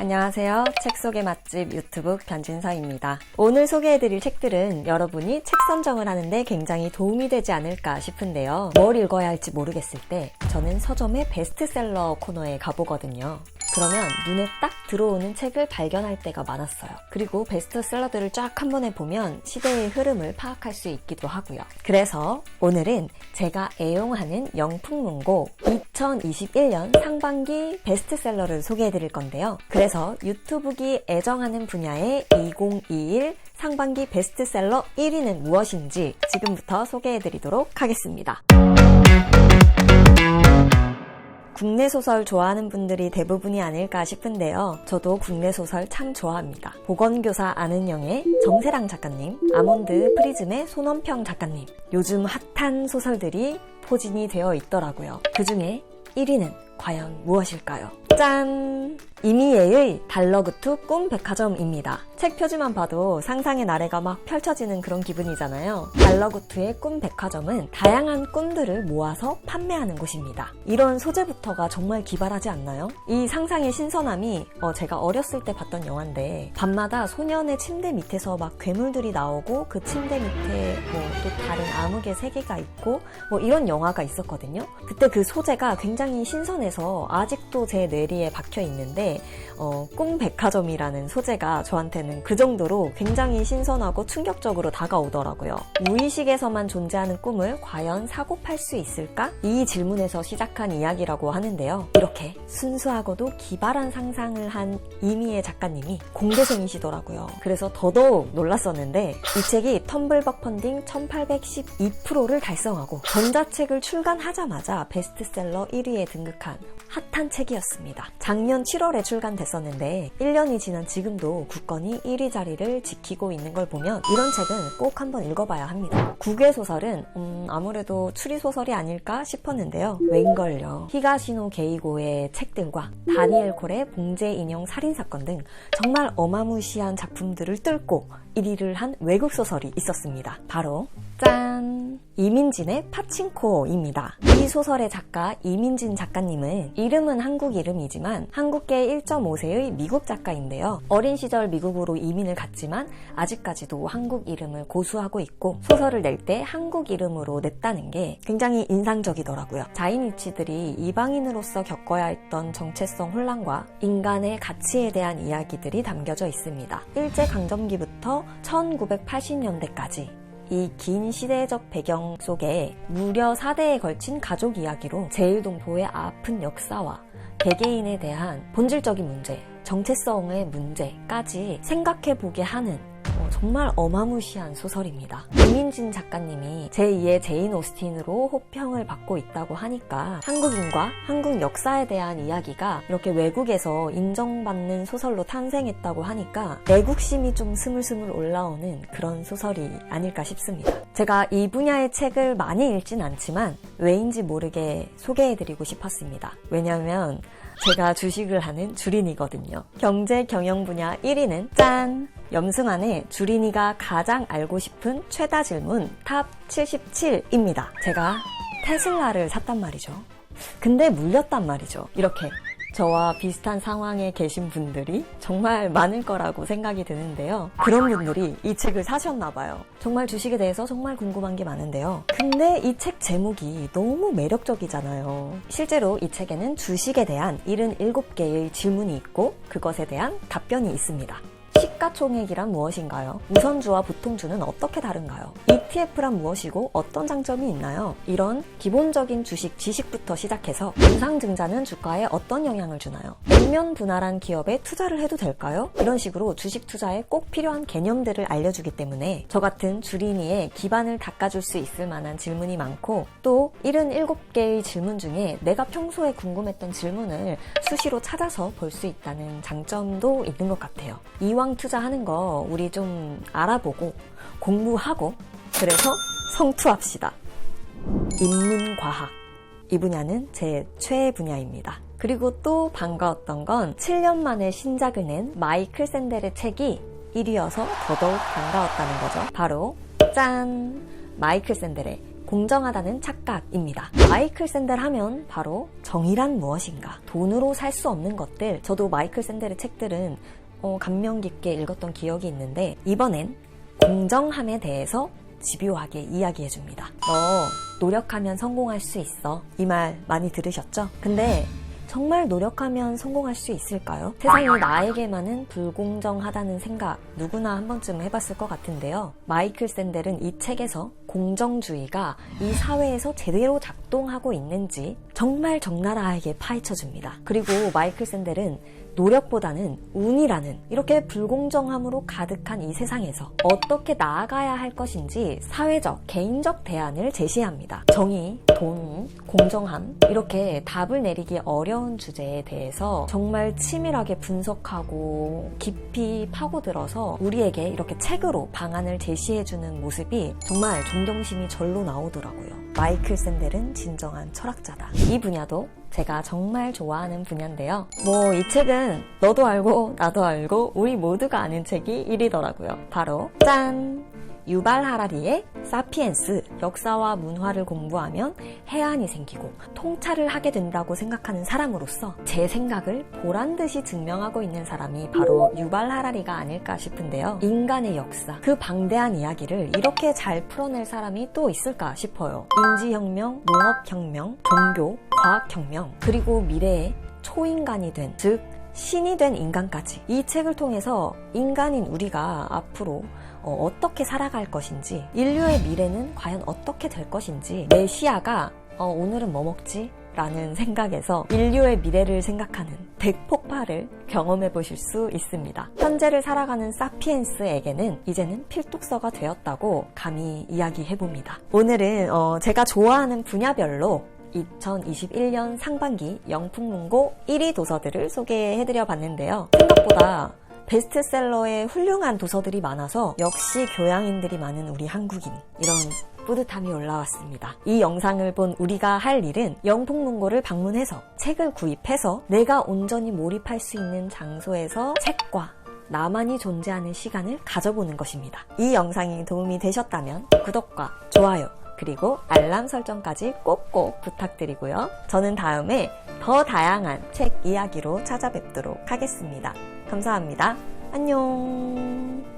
안녕하세요. 책 속의 맛집 유튜브 변진서입니다. 오늘 소개해드릴 책들은 여러분이 책 선정을 하는데 굉장히 도움이 되지 않을까 싶은데요. 뭘 읽어야 할지 모르겠을 때 저는 서점의 베스트셀러 코너에 가보거든요. 그러면 눈에 딱 들어오는 책을 발견할 때가 많았어요. 그리고 베스트셀러들을 쫙 한 번에 보면 시대의 흐름을 파악할 수 있기도 하고요. 그래서 오늘은 제가 애용하는 영풍문고 2021년 상반기 베스트셀러를 소개해 드릴 건데요. 그래서 유튜브기 애정하는 분야의 2021 상반기 베스트셀러 1위는 무엇인지 지금부터 소개해 드리도록 하겠습니다. 국내 소설 좋아하는 분들이 대부분이 아닐까 싶은데요. 저도 국내 소설 참 좋아합니다. 보건교사 아는영의 정세랑 작가님, 아몬드 프리즘의 손원평 작가님. 요즘 핫한 소설들이 포진이 되어 있더라고요. 그 중에 1위는 과연 무엇일까요? 짠! 이미애의 달러그투 꿈 백화점입니다. 책 표지만 봐도 상상의 나래가 막 펼쳐지는 그런 기분이잖아요. 달러그투의 꿈 백화점은 다양한 꿈들을 모아서 판매하는 곳입니다. 이런 소재부터가 정말 기발하지 않나요? 이 상상의 신선함이 어, 제가 어렸을 때 봤던 영화인데 밤마다 소년의 침대 밑에서 막 괴물들이 나오고 그 침대 밑에 뭐 또 다른 암흑의 세계가 있고 뭐 이런 영화가 있었거든요. 그때 그 소재가 굉장히 신선해서 아직도 제 뇌리에 박혀 있는데 어, 꿈 백화점이라는 소재가 저한테는 그 정도로 굉장히 신선하고 충격적으로 다가오더라고요. 무의식에서만 존재하는 꿈을 과연 사고 팔 수 있을까? 이 질문에서 시작한 이야기라고 하는데요. 이렇게 순수하고도 기발한 상상을 한 이미애 작가님이 공대생이시더라고요. 그래서 더더욱 놀랐었는데 이 책이 텀블벅 펀딩 1812%를 달성하고 전자책을 출간하자마자 베스트셀러 1위에 등극한 핫 한 책이었습니다. 작년 7월에 출간됐었는데 1년이 지난 지금도 굳건히 1위 자리를 지키고 있는 걸 보면 이런 책은 꼭 한번 읽어봐야 합니다. 국외 소설은 음, 아무래도 추리 소설이 아닐까 싶었는데요. 웬걸요. 히가시노 게이고의 책들과 다니엘 콜의 봉제 인형 살인 사건 등 정말 어마무시한 작품들을 뚫고 1위를 한 외국 소설이 있었습니다. 바로 짠! 이민진의 파친코입니다. 이 소설의 작가 이민진 작가님은 이름은 한국 이름이지만 한국계 1.5세의 미국 작가인데요. 어린 시절 미국으로 이민을 갔지만 아직까지도 한국 이름을 고수하고 있고 소설을 낼 때 한국 이름으로 냈다는 게 굉장히 인상적이더라고요. 자인 위치들이 이방인으로서 겪어야 했던 정체성 혼란과 인간의 가치에 대한 이야기들이 담겨져 있습니다. 일제강점기부터 1980년대까지 이 긴 시대적 배경 속에 무려 4대에 걸친 가족 이야기로 제일동포의 아픈 역사와 개개인에 대한 본질적인 문제, 정체성의 문제까지 생각해 보게 하는 어, 정말 어마무시한 소설입니다. 이민진 작가님이 제2의 제인 오스틴으로 호평을 받고 있다고 하니까 한국인과 한국 역사에 대한 이야기가 이렇게 외국에서 인정받는 소설로 탄생했다고 하니까 애국심이 좀 스물스물 올라오는 그런 소설이 아닐까 싶습니다. 제가 이 분야의 책을 많이 읽진 않지만 왜인지 모르게 소개해드리고 싶었습니다. 왜냐하면 제가 주식을 하는 주린이거든요. 경제 경영 분야 1위는 짠! 염승환의 주린이가 가장 알고 싶은 최다 질문 탑 77입니다. 제가 테슬라를 샀단 말이죠. 근데 물렸단 말이죠. 이렇게 저와 비슷한 상황에 계신 분들이 정말 많을 거라고 생각이 드는데요. 그런 분들이 이 책을 사셨나 봐요. 정말 주식에 대해서 정말 궁금한 게 많은데요. 근데 이 책 제목이 너무 매력적이잖아요. 실제로 이 책에는 주식에 대한 77개의 질문이 있고 그것에 대한 답변이 있습니다. 시가총액이란 무엇인가요? 우선주와 보통주는 어떻게 다른가요? ETF란 무엇이고 어떤 장점이 있나요? 이런 기본적인 주식 지식부터 시작해서 유상증자는 주가에 어떤 영향을 주나요? 액면 분할한 기업에 투자를 해도 될까요? 이런 식으로 주식 투자에 꼭 필요한 개념들을 알려주기 때문에 저 같은 주린이의 기반을 닦아줄 수 있을 만한 질문이 많고 또 77개의 질문 중에 내가 평소에 궁금했던 질문을 수시로 찾아서 볼 수 있다는 장점도 있는 것 같아요. 이왕 투자하는 거 우리 좀 알아보고 공부하고 그래서 성투합시다. 인문과학. 이 분야는 제 최애 분야입니다. 그리고 또 반가웠던 건 7년 만에 신작을 낸 마이클 샌델의 책이 1위여서 더더욱 반가웠다는 거죠. 바로 짠! 마이클 샌델의 공정하다는 착각입니다. 마이클 샌델 하면 바로 정의란 무엇인가? 돈으로 살 수 없는 것들. 저도 마이클 샌델의 책들은 어, 감명 깊게 읽었던 기억이 있는데 이번엔 공정함에 대해서 집요하게 이야기해 줍니다. 너 노력하면 성공할 수 있어. 이 말 많이 들으셨죠? 근데 정말 노력하면 성공할 수 있을까요? 세상이 나에게만은 불공정하다는 생각 누구나 한 번쯤 해봤을 것 같은데요. 마이클 샌델은 이 책에서 공정주의가 이 사회에서 제대로 작동하고 있는지 정말 적나라하게 파헤쳐줍니다. 그리고 마이클 샌델은 노력보다는 운이라는 이렇게 불공정함으로 가득한 이 세상에서 어떻게 나아가야 할 것인지 사회적, 개인적 대안을 제시합니다. 정의, 돈, 공정함 이렇게 답을 내리기 어려운 주제에 대해서 정말 치밀하게 분석하고 깊이 파고들어서 우리에게 이렇게 책으로 방안을 제시해주는 모습이 정말 존경심이 절로 나오더라고요. 마이클 샌델은 진정한 철학자다. 이 분야도 제가 정말 좋아하는 분야인데요. 뭐 이 책은 너도 알고 나도 알고 우리 모두가 아는 책이 1위더라고요. 바로 짠! 유발 하라리의 사피엔스 역사와 문화를 공부하면 해안이 생기고 통찰을 하게 된다고 생각하는 사람으로서 제 생각을 보란 듯이 증명하고 있는 사람이 바로 유발 하라리가 아닐까 싶은데요. 인간의 역사, 그 방대한 이야기를 이렇게 잘 풀어낼 사람이 또 있을까 싶어요. 인지혁명, 농업혁명, 종교, 과학혁명, 그리고 미래의 초인간이 된, 즉, 신이 된 인간까지 이 책을 통해서 인간인 우리가 앞으로 어, 떻게 살아갈 것인지 인류의 미래는 과연 어떻게 될 것인지 내 시야가 어, 오늘은 뭐 먹지? 라는 생각에서 인류의 미래를 생각하는 대폭발을 경험해 보실 수 있습니다. 현재를 살아가는 사피엔스에게는 이제는 필독서가 되었다고 감히 이야기해 봅니다. 오늘은 어, 제가 좋아하는 분야별로 2021년 상반기 영풍문고 1위 도서들을 소개해드려 봤는데요. 생각보다 베스트셀러의 훌륭한 도서들이 많아서 역시 교양인들이 많은 우리 한국인 이런 뿌듯함이 올라왔습니다. 이 영상을 본 우리가 할 일은 영풍문고를 방문해서 책을 구입해서 내가 온전히 몰입할 수 있는 장소에서 책과 나만이 존재하는 시간을 가져보는 것입니다. 이 영상이 도움이 되셨다면 구독과 좋아요 그리고 알람 설정까지 꼭꼭 부탁드리고요. 저는 다음에 더 다양한 책 이야기로 찾아뵙도록 하겠습니다. 감사합니다. 안녕.